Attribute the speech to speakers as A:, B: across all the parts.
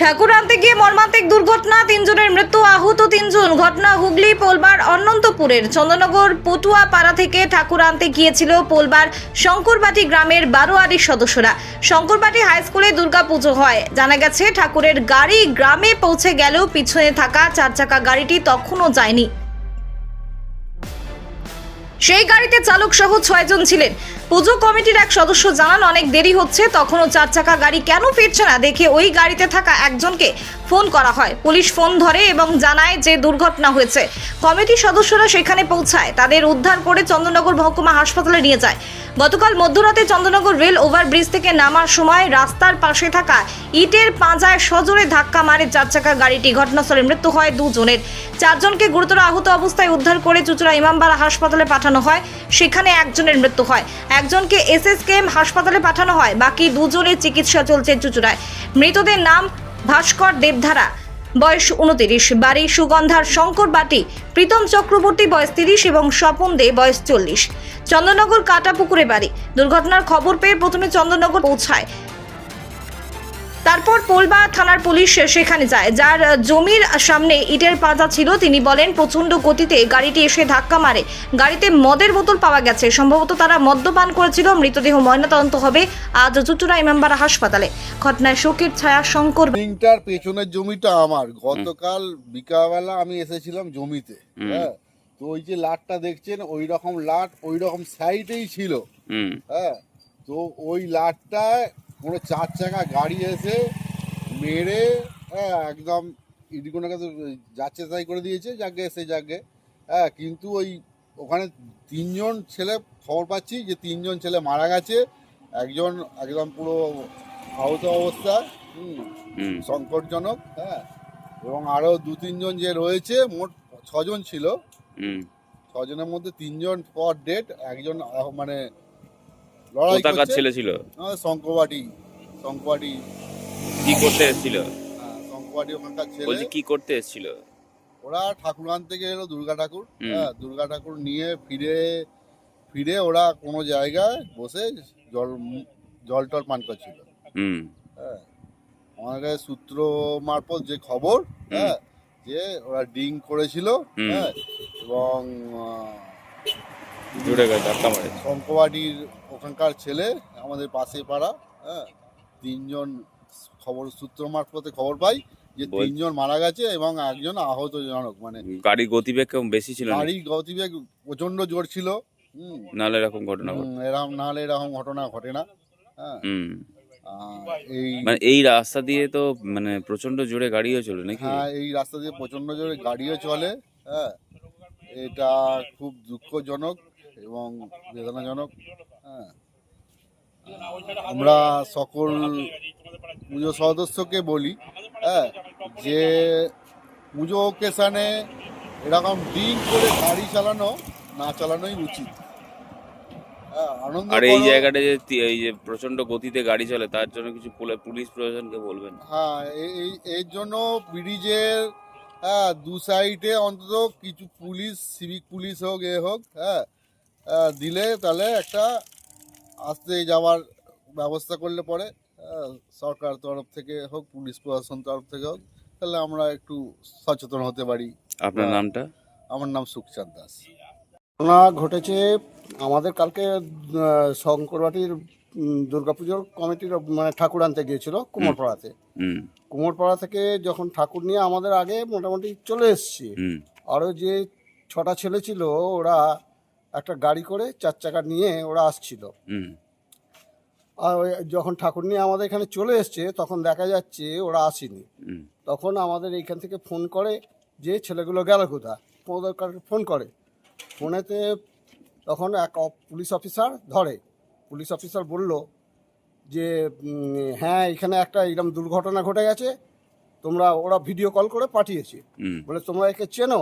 A: ঠাকুর আনতে গিয়ে মর্মান্তিক দুর্ঘটনা, তিনজনের মৃত্যু, আহত তিনজন। ঘটনা হুগলি, পোলবার, অনন্তপুরের। চন্দ্রনগর পটুয়া পাড়া থেকে ঠাকুর আনতে গিয়েছিল পোলবার শঙ্করবাটি গ্রামের বারোয়ারির সদস্যরা। শঙ্করবাটি হাই স্কুলে দুর্গাপুজো হয়। জানা গেছে, ঠাকুরের গাড়ি গ্রামে পৌঁছে গেলেও পিছনে থাকা চার চাকা গাড়িটি তখনও যায়নি। সেই গাড়িতে চালক সহ ছয়জন ছিলেন। পুজো কমিটির এক সদস্য জানান, অনেক দেরি হচ্ছে, তখনও চার চাকা গাড়ি কেন ফিরছে না? দেখে ওই গাড়িতে থাকা একজনকে ফোন করা হয়। পুলিশ ফোন ধরে এবং জানায় যে দুর্ঘটনা হয়েছে। কমিটির সদস্যরা সেখানে পৌঁছায়, তাদের উদ্ধার করে চন্দননগর মহকুমা হাসপাতালে নিয়ে যায়। গতকাল মধ্যরাতে চন্দ্রনগর রেল ওভারব্রিজ থেকে নামার সময় রাস্তার পাশে থাকা ইটের পাঁজায় সজোরে ধাক্কা মারে চার চাকা গাড়িটি। ঘটনাস্থলে মৃত্যু হয় দুজনের। চারজনকে গুরুতর আহত অবস্থায় উদ্ধার করে চুচুড়া ইমামবাড়া হাসপাতালে পাঠানো হয়। সেখানে একজনের মৃত্যু হয়। একজনকে এসএসকেএম হাসপাতালে পাঠানো হয়। বাকি দুজনের চিকিৎসা চলছে চুচুড়ায়। মৃতদের নাম ভাস্কর দেবধারা। বয়স উনতিরিশ। বাড়ি সুগন্ধার শঙ্কর বাটি, প্রীতম চক্রবর্তী বয়স তিরিশ এবং স্বপন দে বয়স চল্লিশ। চন্দ্রনগর কাটাপুকুরে বাড়ি। দুর্ঘটনার খবর পেয়ে প্রথমে চন্দ্রনগর পৌঁছায়। তারপর পোলবা থানার পুলিশ সেখানে যায়। যার জমির সামনে ইটের পাতা ছিল তিনি বলেন প্রচণ্ড গতিতে গাড়িটি এসে ধাক্কা মারে। গাড়িতে মদের বোতল পাওয়া গেছে। সম্ভবত তারা মদ্যপান করেছিল মৃতদেহ ময়নাতদন্ত হবে আজ চুচুড়া ইমামবাড়া হাসপাতালে। ঘটনায় শোকের ছায়া শঙ্কর
B: বিল্ডিংটার পেছনের জমিটা আমার। গতকাল বিকালবেলা আমি এসেছিলাম জমিতে হ্যাঁ? তো ওই যে লাটটা দেখছেন ওই রকম লাট ওই রকম সাইডেই ছিল। হ্যাঁ? তো ওই লাটটায় কোনো চার চাকা গাড়ি এসে মেরে হ্যাঁ একদম ইডিকোনাকে তো যাচ্ছে তাই করে দিয়েছে যাকে সে যাকে। হ্যাঁ কিন্তু ওই ওখানে তিনজন ছেলে খবর পাচ্ছি যে তিনজন ছেলে মারা গেছে। একজন একদম পুরো আহত অবস্থা হুম
C: হুম।
B: সংকটজনক হ্যাঁ এবং আরও দু তিনজন যে রয়েছে মোট ছজন ছিল। ছজনের মধ্যে তিনজন পর ডেট একজন মানে লড়াই
C: কোথাকার ছেলে ছিল?
B: আমাদের শঙ্করবাটি শঙ্করবাটি।
C: কি করতে এসেছিল?
B: হ্যাঁ, শঙ্করবাটি ওখানকার ছেলে।
C: বলছি কি করতে এসেছিল?
B: ওরা ঠাকুর আনতে এলো দুর্গা ঠাকুর। হ্যাঁ দুর্গা ঠাকুর নিয়ে ফিরে ফিরে ওরা কোনো জায়গায় বসে জল জল টল পান করছিল।
C: হুম।
B: হ্যাঁ আমাদের সূত্র মারফত যে খবর হ্যাঁ যে ওরা ডিং করেছিল হ্যাঁ এবং
C: জুড়ে গেছে মারে।
B: শঙ্করবাড়ির ওখানকার ছেলে আমাদের পাশে পাড়া হ্যাঁ তিনজন খবর সূত্র মারফতে খবর পাই যে তিনজন মারা গেছে এবং একজন আহতজনক মানে
C: গাড়ির গতিবেগ বেশি ছিল
B: গাড়ি গতিবেগ প্রচণ্ড জোর ছিল
C: নাহলে এরকম ঘটনা
B: এরকম নাহলে এরকম ঘটনা ঘটে না হ্যাঁ। এই
C: মানে এই রাস্তা দিয়ে তো মানে প্রচণ্ড জোরে গাড়িও চলে নাকি?
B: হ্যাঁ এই রাস্তা দিয়ে প্রচণ্ড জোরে গাড়িও চলে হ্যাঁ। এটা খুব দুঃখজনক এবং বেদনাজনক হ্যাঁ। আমরা সকল পুজো সদস্যকে বলি হ্যাঁ যে পুজো ওকেশানে এরকম ডিং করে গাড়ি চালানো না চালানোই উচিত। হ্যাঁ আনন্দ
C: আর এই জায়গাটা যে এই যে প্রচণ্ড গতিতে গাড়ি চলে তার জন্য কিছু পুলিশ প্রশাসনকে বলবেন।
B: হ্যাঁ এই- এই এর জন্য ব্রিজের হ্যাঁ দু সাইডে অন্তত কিছু পুলিশ সিভিক পুলিশ হোক এ হোক হ্যাঁ দিলে তাহলে একটা আসতে যাওয়ার ব্যবস্থা করলে পরে সরকার তরফ থেকে হোক পুলিশ প্রশাসন তরফ থেকে হোক তাহলে আমরা একটু সচেতন হতে পারি।
C: আপনার। নামটা?
B: আমার নাম সুখচাঁদ দাস।
D: ঘটনা ঘটেছে আমাদের কালকে শঙ্করবাটির দুর্গাপুজোর কমিটির মানে ঠাকুর আনতে গিয়েছিল কুমোরপাড়াতে। কুমোরপাড়া থেকে যখন ঠাকুর নিয়ে আমাদের আগে মোটামুটি চলে এসছে আরও যে ছটা ছেলে ছিল ওরা একটা গাড়ি করে চার চাকা নিয়ে ওরা আসছিল। আর যখন ঠাকুর নিয়ে আমাদের এখানে চলে এসছে তখন দেখা যাচ্ছে ওরা আসেনি। তখন আমাদের এইখান থেকে ফোন করে যে ছেলেগুলো গেল কোথা কাছে ফোন করে? ফোনেতে তখন এক পুলিশ অফিসার ধরে। পুলিশ অফিসার বলল যে হ্যাঁ এখানে একটা এরকম দুর্ঘটনা ঘটে গেছে। তোমরা ওরা ভিডিও কল করে পাঠিয়েছে। বলে তোমরা একে চেনো?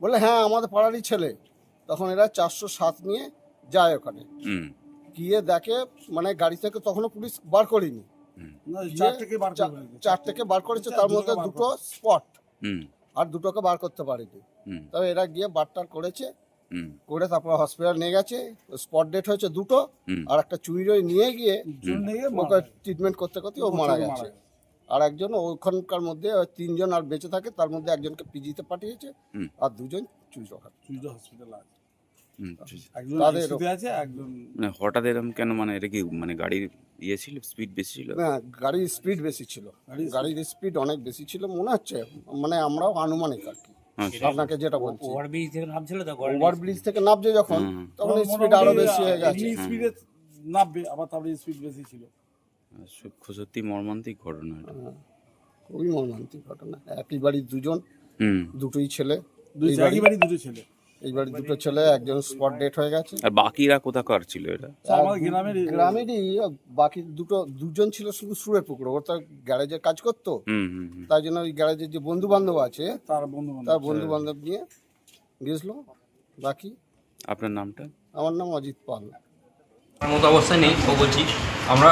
D: বলে হ্যাঁ আমাদের পাড়ারই ছেলে। তখন এরা চারশো সাত নিয়ে যায় ওখানে। গিয়ে দেখে মানে গাড়ি থেকে তখনও পুলিশ বার করেনি।
E: চার থেকে বার
D: করেছে তার মধ্যে দুটো স্পট। আর দুটোকে বার করতে পারেনি। তবে এরা গিয়ে বারটার করেছে। করে তারপর হসপিটাল নিয়ে গেছে। স্পট ডেট হয়েছে দুটো। আর একটা চুইরই নিয়ে গিয়ে ওকে ট্রিটমেন্ট করতে করতে ও মারা গেছে। আর একজন ওখানকার মধ্যে ওই তিনজন আর বেঁচে থাকে তার মধ্যে একজনকে পিজিতে পাঠিয়েছে। আর দুজন
E: চুইজো হসপিটাল আছে।
C: মানে হঠাৎ এরকম কেন মানে এটা কি মানে গাড়ির ইয়ে ছিল স্পিড বেশি ছিল?
D: না গাড়ির স্পিড বেশি ছিল।
E: গাড়ির
D: গাড়ির স্পিড অনেক বেশি ছিল মনে হচ্ছে মানে আমরাও আনুমানিক আর কি।
C: আচ্ছা।
D: আপনাকে যেটা বলছি।
F: ওভারব্রিজ থেকে নামছিল তো
D: ওভার ব্রিজ থেকে নামছে যখন তখন স্পিড আরও বেশি হয়ে গেছে।
E: স্পিডে নামবে আবার তারপরে স্পিড বেশি ছিল।
C: সত্যি মর্মান্তিক ঘটনা এটা।
D: হ্যাঁ, খুবই মর্মান্তিক ঘটনা। একই বাড়ির দুজন
C: হুম।
D: দুটোই ছেলে
E: দুই একই বাড়ি দুটো ছেলে।
D: এই বাড়ির দুটো ছেলে একজন স্পট ডেট হয়ে গেছে।
C: আর বাকিরা কোথাকার ছিল এটা?
E: আমার গ্রামের
D: গ্রামেরই বাকি দুটো দুজন ছিল শুধু সুরে পুকুর ও তো গ্যারেজে কাজ করতো।
C: হুম হুম হুম।
D: তাই জন্য ওই গ্যারেজের যে বন্ধু বান্ধব আছে
E: তার বন্ধু
D: তার বন্ধু বান্ধব নিয়ে গেছিল। বাকি?
C: আপনার নামটা?
D: আমার নাম অজিত পাল।
F: আমার মতো অবস্থায় নেই ও বলছি আমরা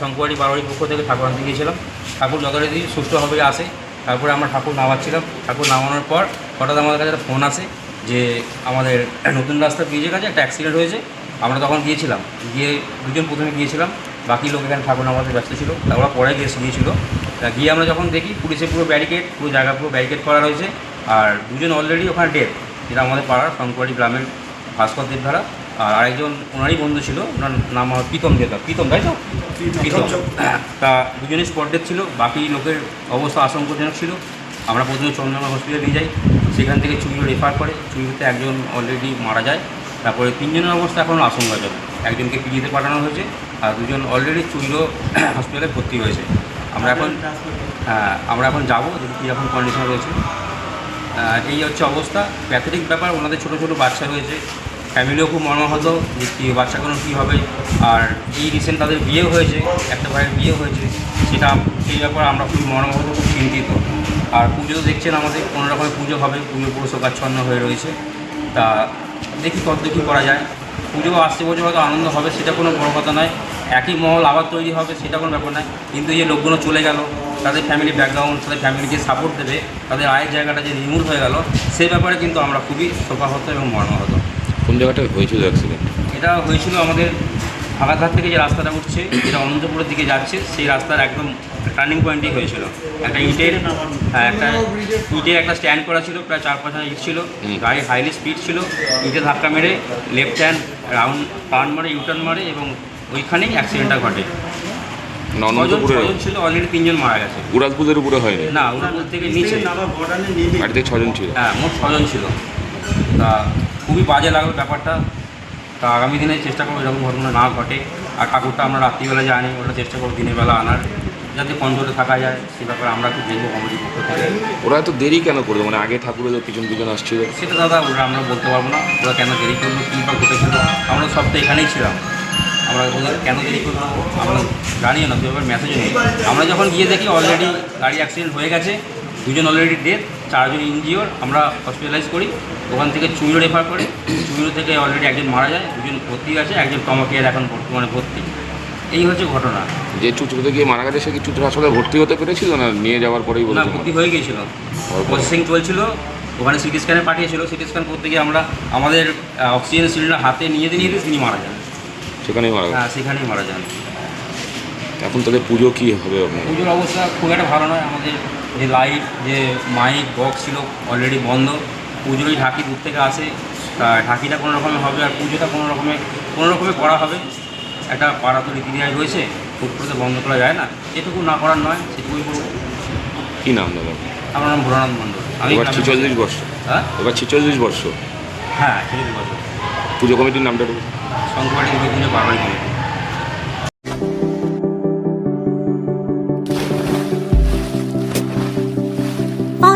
F: শঙ্করবাড়ি বারোয়ারির পক্ষ থেকে ঠাকুর আনতে গিয়েছিলাম। ঠাকুর যথারীতি সুষ্ঠুভাবে আসে তারপরে আমরা ঠাকুর নামাচ্ছিলাম। ঠাকুর নামানোর পর হঠাৎ আমাদের কাছে একটা ফোন আসে যে আমাদের নতুন রাস্তা ব্রিজের কাছে একটা অ্যাক্সিডেন্ট হয়েছে আমরা তখন গিয়েছিলাম। গিয়ে দুজন প্রথমে গিয়েছিলাম বাকি লোক এখানে ঠাকুর আমাদের ব্যস্ত ছিল তা ওরা পরে গিয়ে গিয়েছিল। তা গিয়ে আমরা যখন দেখি পুলিশে পুরো ব্যারিকেড পুরো জায়গা পুরো ব্যারিকেড করা রয়েছে আর দুজন অলরেডি ওখানে ডেট যেটা আমাদের পাড়ার শঙ্করবাড়ি গ্রামের ভাস্কর দেবধারা আর আরেকজন ওনারই বন্ধু ছিল ওনার নাম আমার প্রীতম দেবদা। প্রীতম তাই তো? প্রীতম তা দুজনেই স্পট ডেট ছিল বাকি লোকের অবস্থা আশঙ্কাজনক ছিল। আমরা প্রথমে চন্দ্রনগর হসপিটালে নিয়ে যাই। সেখান থেকে চুইগুলো রেফার করে। চুইগুলোতে একজন অলরেডি মারা যায়। তারপরে তিনজনের অবস্থা এখন আশঙ্কাজনক। একজনকে পিজিতে পাঠানো হয়েছে আর দুজন অলরেডি চুইলো হসপিটালে ভর্তি হয়েছে। আমরা এখন হ্যাঁ আমরা এখন যাব দেখি কীরকম কন্ডিশন রয়েছে। এই হচ্ছে অবস্থা। প্যাথেটিক ব্যাপার ওনাদের ছোটো ছোটো বাচ্চা রয়েছে। ফ্যামিলিও খুব মর্মাহত যে কী বাচ্চাগুলো কী হবে। আর এই রিসেন্ট তাদের বিয়ে হয়েছে একটা ভাইয়ের বিয়ে হয়েছে। সেটা সেই ব্যাপারে আমরা খুব মর্মাহত খুব চিন্তিত। আর পুজো দেখছেন আমাদের কোনো রকমের পুজো হবে পুজো পুরো শোকাচ্ছন্ন হয়ে রয়েছে। তা দেখি কত কী করা যায়। পুজো আসছে বছর হয়তো আনন্দ হবে সেটা কোনো বড় কথা নয়। একই মহল আবার তৈরি হবে সেটা কোনো ব্যাপার নয়। কিন্তু এই যে লোকগুলো চলে গেল তাদের ফ্যামিলি ব্যাকগ্রাউন্ড তাদের ফ্যামিলি যে সাপোর্ট দেবে তাদের আয়ের জায়গাটা যে রিমুভ হয়ে গেল সেই ব্যাপারে কিন্তু আমরা খুবই শোকাহত এবং মর্মাহত।
C: কোন জায়গাটা হয়েছিল অ্যাক্সিডেন্ট
F: এটা হয়েছিল আমাদের হাগাঘাট থেকে যে রাস্তাটা উঠছে যেটা অনন্তপুরের দিকে যাচ্ছে সেই রাস্তার একদম টার্নিং পয়েন্টই হয়েছিল। একটা ইটের হ্যাঁ একটা ইটের একটা স্ট্যান্ড করা ছিল প্রায় চার পাঁচ ইট ছিল। গাড়ি হাইলি স্পিড ছিল। ইটে ধাক্কা মেরে লেফট হ্যান্ড রাউন্ড টার্ন মারে ইউটার্ন মারে এবং ওইখানেই অ্যাক্সিডেন্টটা ঘটে। ছিল অলরেডি তিনজন মারা গেছে।
C: উপরে হয়নি?
F: না থেকে নিচে।
C: গাড়িতে ছজন ছিল?
F: হ্যাঁ মোট ছজন ছিল। তা খুবই বাজে লাগল ব্যাপারটা। তা আগামী দিনে চেষ্টা করব এরকম ঘটনা না ঘটে। আর ঠাকুরটা আমরা রাত্রিবেলা জানি ওটা চেষ্টা করব দিনের বেলা আনার। যাতে কন্ট্রোলে থাকা যায় সে ব্যাপারে আমরা একটু দেখব কমিটির পক্ষ থেকে।
G: ওরা এত দেরি কেন করল মানে আগে ঠাকুরের পিছন পিছন আসছিল।
F: সেটা দাদা ওরা আমরা বলতে পারব না ওরা কেন দেরি করল কী বা ঘটেছিল। আমরা সব তো এখানেই ছিলাম। আমরা ওদের কেন দেরি করল? আমরা জানিও না সেভাবে মেসেজও নেই। আমরা যখন গিয়ে দেখি অলরেডি গাড়ি অ্যাক্সিডেন্ট হয়ে গেছে দুজন অলরেডি ডেথ চারজন ইনজিওর আমরা হসপিটালাইজ করি। ওখান থেকে চুইরো রেফার করি। চুইরো থেকে অলরেডি একজন মারা যায় দুজন ভর্তি আছে একজন টমাকেয়ার এখন বর্তমানে ভর্তি। এই হচ্ছে ঘটনা।
G: যে চুচুড়োতে গিয়ে মারা গেছে সে কি চুচুড়ো হাসপাতালে ভর্তি হতে পেরেছিল না নিয়ে যাওয়ার পরেই
F: না ভর্তি হয়ে গিয়েছিল। প্রসেসিং চলছিল ওখানে সিটি স্ক্যানে পাঠিয়েছিল। সিটি স্ক্যান করতে গিয়ে আমরা আমাদের অক্সিজেন সিলিন্ডার হাতে নিয়ে দিয়ে নিয়ে দিয়ে তিনি মারা যান।
G: সেখানেই মারা
F: হ্যাঁ সেখানেই মারা যান।
G: এখন তাদের পুজো কী হবে আপনার
F: পুজোর অবস্থা খুব একটা ভালো নয়। আমাদের যে লাইট যে মাইক বক্স ছিল অলরেডি বন্ধ। পুজোরই ঢাকি দূর থেকে আসে। ঢাকিটা কোনো রকমের হবে আর পুজোটা কোনো রকমে কোনো রকমে করা হবে। একটা পাড়া তো রীতি রেওয়াজ রয়েছে হুট করে তো বন্ধ করা যায় না। এটুকু না করার নয় সেটুকুই করব।
G: কি নাম দাদা
F: আমার নাম ভোলানন্দ মণ্ডল। আমি
G: এবার
F: গ্রামের-
G: বর্ষ।
F: হ্যাঁ?
G: এবার ছিচল্লিশ বর্ষ।
F: হ্যাঁ ছেলে বছর
G: পুজো কমিটির নামটা
F: শঙ্করবাড়ি দুর্গা পুজো বারবারই committee.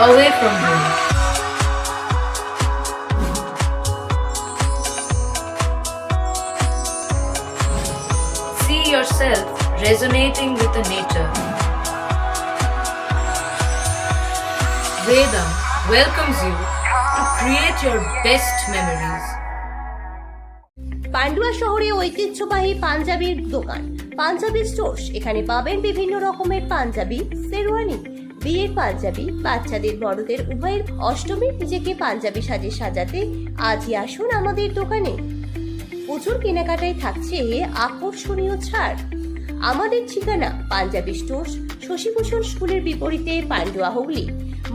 H: away from home. See yourself resonating with the nature. Vedam welcomes you to create your best memories.
I: Pandua শহরে ঐতিহ্যবাহী পাঞ্জাবির দোকান পাঞ্জাবি স্টোর্স এখানে পাবেন বিভিন্ন রকমের পাঞ্জাবি শেরওয়ানি বিয়ের পাঞ্জাবি বাচ্চাদের বড়দের উভয়ের অষ্টমীর নিজেকে পাঞ্জাবি সাজে সাজাতে আজই আসুন আমাদের দোকানে। প্রচুর কেনাকাটায় থাকছে আকর্ষণীয় ছাড়। আমাদের ঠিকানা পাঞ্জাবি স্টোর্স, শশীভূষণ স্কুলের বিপরীতে Pandua Hooghly.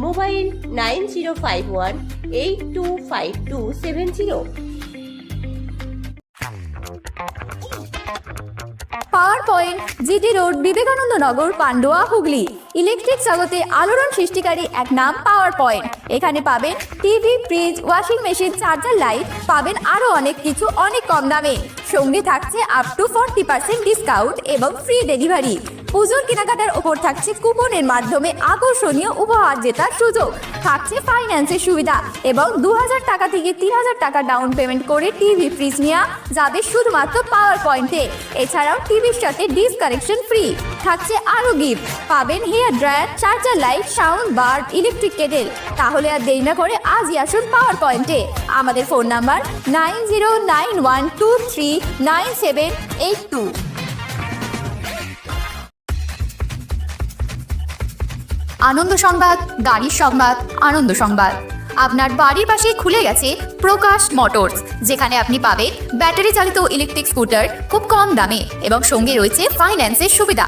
I: Mobile nine zero five one eight two five two seven zero.
J: Power point, GT road, Vivekananda Nagar, Pandua Hooghly. Electric জগতে আলোড়ন সৃষ্টিকারী এক নাম পাওয়ার পয়েন্ট এখানে পাবেন TV fridge washing machine charger light পাবেন আরও অনেক কিছু, অনেক কম দামে। সঙ্গে থাকছে up to forty percent discount এবং ফ্রি ডেলিভারি পুজোর কেনাকাটার ওপর থাকছে কুপনের মাধ্যমে আকর্ষণীয় উপহার জেতার সুযোগ। থাকছে ফাইন্যান্সের সুবিধা এবং দু হাজার টাকা থেকে তিন হাজার টাকা ডাউন পেমেন্ট করে টিভি ফ্রিজ নেওয়া যাবে শুধুমাত্র পাওয়ার পয়েন্টে এছাড়াও টিভির সাথে ডিস কানেকশন ফ্রি থাকছে আরও গিফট পাবেন hair dryer charger light sound bar electric kettle তাহলে আর দেরি না করে আজই আসুন পাওয়ার পয়েন্টে আমাদের phone number nine zero nine one two three nine seven eight two আনন্দ সংবাদ, গাড়ির সংবাদ, আনন্দ সংবাদ। আপনার বাড়ির পাশে খুলে গেছে প্রকাশ মোটরস, যেখানে আপনি পাবেন ব্যাটারি চালিত ইলেকট্রিক স্কুটার খুব কম দামে এবং সঙ্গে রয়েছে ফাইন্যান্সের সুবিধা।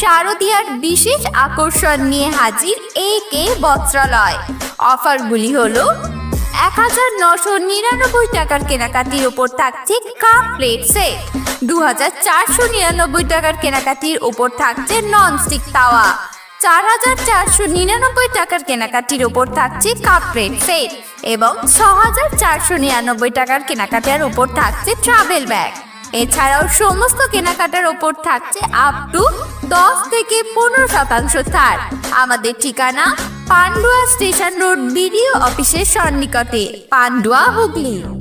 J: শারদীয়ার বিশেষ আকর্ষণ নিয়ে হাজির এ কে বস্ত্রালয়। অফারগুলি হলো, এক হাজার নশো নিরানব্বই টাকার কেনাকাটির ওপর থাকছে কাপ প্লেট সেট, দু হাজার চারশো নিরানব্বই টাকার কেনাকাটির ওপর থাকছে ননস্টিক তাওয়া, চার হাজার চারশো নিরানব্বই টাকার কেনাকাটির ওপর থাকছে কাপ প্লেট সেট এবং ছ হাজার চারশো নিরানব্বই টাকার কেনাকাটার ওপর থাকছে ট্রাভেল ব্যাগ এছাড়াও সমস্ত কেনাকাটার ওপর থাকছে আপ টু দশ থেকে পনেরো শতাংশ ছাড়। আমাদের ঠিকানা পান্ডুয়া স্টেশন রোড বিডিও অফিসের সন্নিকটে, পান্ডুয়া হুগলি।